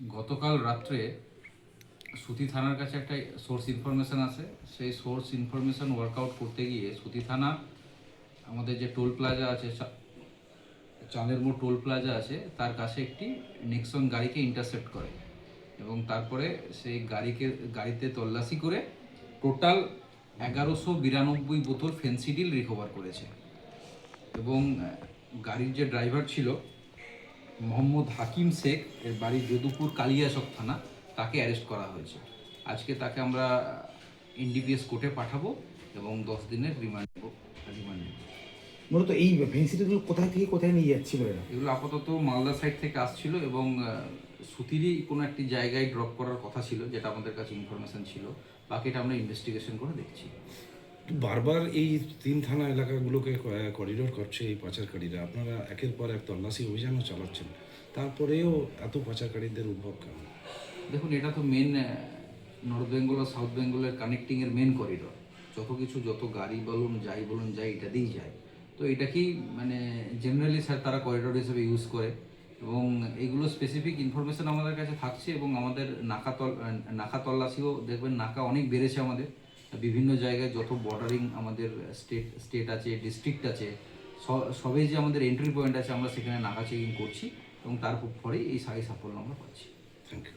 গতকাল রাত্রে সুতি থানার কাছে একটা সোর্স ইনফরমেশন আছে। সেই সোর্স ইনফরমেশন ওয়ার্কআউট করতে গিয়ে সুতি থানা আমাদের যে টোল প্লাজা আছে চাঁদের মোড় টোল প্লাজা আছে, তার কাছে একটি নেক্সন গাড়িকে ইন্টারসেপ্ট করে এবং তারপরে সেই গাড়িকে, গাড়িতে তল্লাশি করে টোটাল এগারোশো বিরানব্বই বোতল ফেন্সিডিল রিকভার করেছে। এবং গাড়ির যে ড্রাইভার ছিল মোহাম্মদ হাকিম শেখ এর বাড়ি যদুপুর কালিয়াচক থানা তাকে অ্যারেস্ট করা হয়েছে। আজকে তাকে আমরা এনডিপিএস কোর্টে পাঠাবো এবং দশ দিনের রিমান্ড রিমান্ড নেব। মূলত এই ভেন্সিটিগুলো কোথায় থেকে কোথায় নিয়ে যাচ্ছিল এরা? এগুলো আপাতত মালদা সাইড থেকে আসছিল এবং সুতিরই কোনো একটি জায়গায় ড্রপ করার কথা ছিল যেটা আমাদের কাছে ইনফরমেশন ছিল। বাকিটা আমরা ইনভেস্টিগেশন করে দেখছি। বারবার এই তিন থানা এলাকাগুলোকে করিডোর করছে এই পাচারকারীরা। আপনারা একের পর এক তল্লাশি অভিযানও চালাচ্ছেন। তারপরেও এত পাচারকারীদের উদ্ভব কেন? দেখুন, এটা তো মেন নর্থ বেঙ্গল আর সাউথ বেঙ্গলের কানেক্টিংয়ের মেন করিডোর যত কিছু, যত গাড়ি বলুন, যাই বলুন, যাই এটা দিয়েই যায়। তো এটাকেই মানে জেনারেলি স্যার তারা করিডোর হিসেবে ইউজ করে। এবং এইগুলো স্পেসিফিক ইনফরমেশন আমাদের কাছে থাকছে এবং আমাদের নাকা তল নাকা তল্লাশিও দেখবেন, নাকা অনেক বেড়েছে আমাদের। বিভিন্ন জায়গায় যত বর্ডারিং আমাদের স্টেট স্টেট আছে ডিস্ট্রিক্ট আছে সবে যে আমাদের এন্ট্রি পয়েন্ট আছে, আমরা সেখানে নাকা চেকিং করছি এবং তার পরেই এই সাই সাফল্য আমরা পাচ্ছি। Thank you